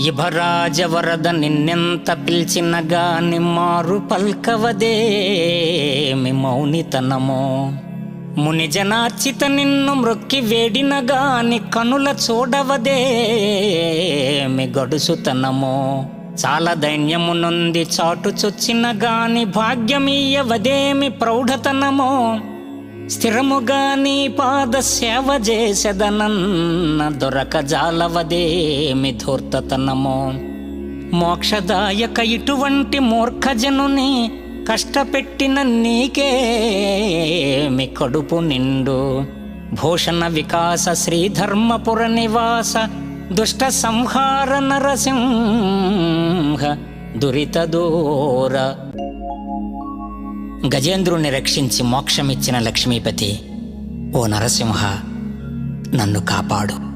ఇభరాజవరద నిన్నెంత పిలిచినగా నిమ్మారు పల్కవదే. పల్కవదేమి మౌనితనమో మునిజనార్చిత నిన్ను మ్రొక్కి వేడినగాని గాని కనుల చూడవదేమి గడుసుతనమో చాలా దైన్యమునుంది చాటు చొచ్చినగాని భాగ్యమీయవదేమి ప్రౌఢతనమో స్థిరముగా నీ పాద సేవ చేసెదనన్న దొరక జాలవదేమి ధూర్తతనమో మోక్షదాయక ఇటువంటి మూర్ఖజనుని కష్టపెట్టిన నీకేమి కడుపు నిండు. భూషణ వికాస శ్రీధర్మపుర నివాస దుష్ట సంహార నరసింహ దురిత దూర. గజేంద్రుణ్ణి రక్షించి మోక్షమిచ్చిన లక్ష్మీపతి ఓ నరసింహ నన్ను కాపాడు.